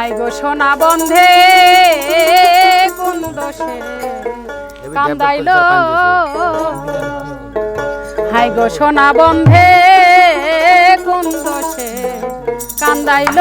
High গো সোনা বন্ধে কোন দোষে? কান্দাইল হাই গো সোনা বন্ধে কোন দোষে? কান্দাইল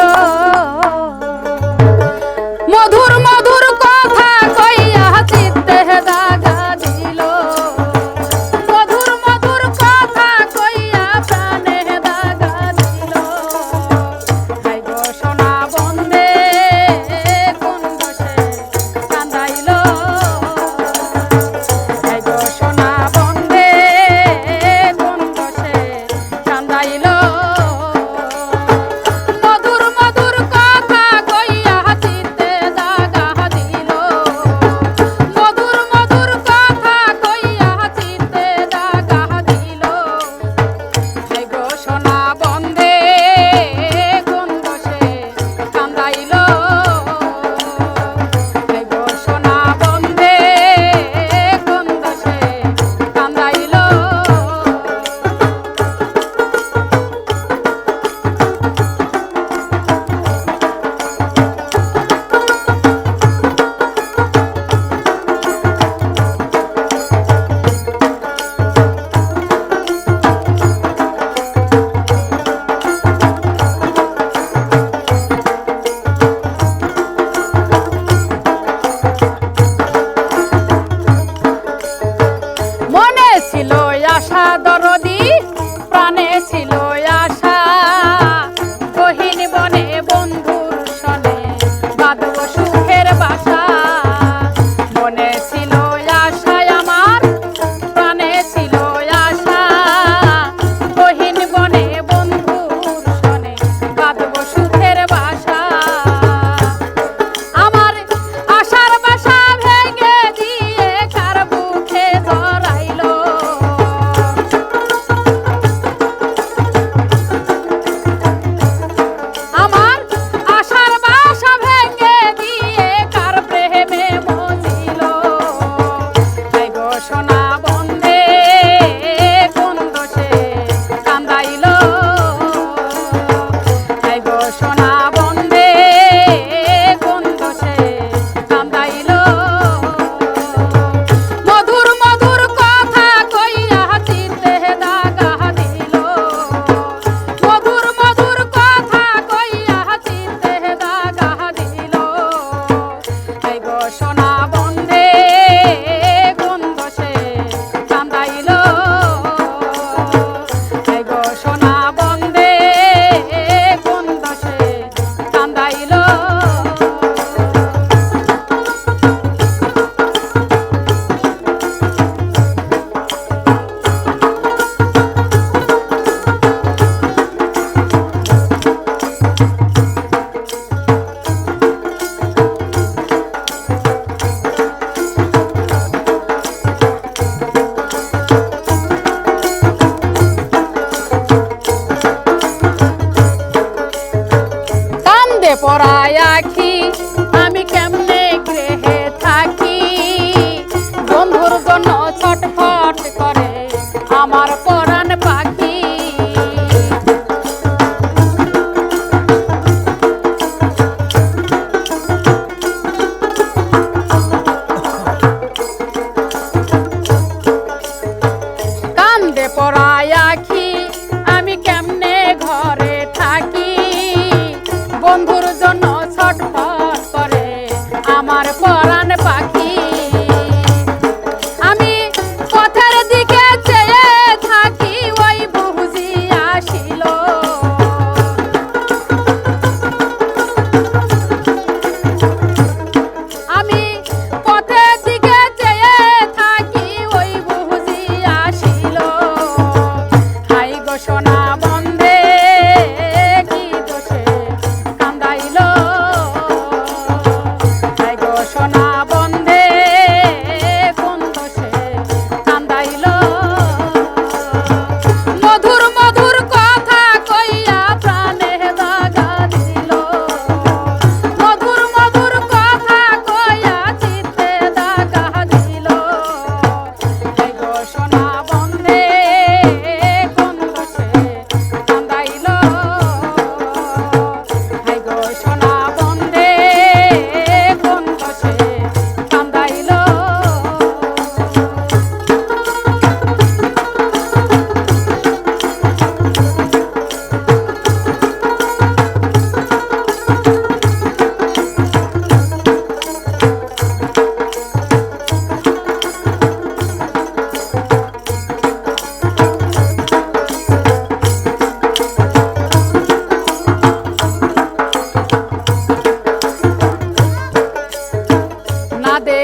আমার পরাণ পাখি। কান্দে পড়ায়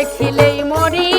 দেখিলেই মরি।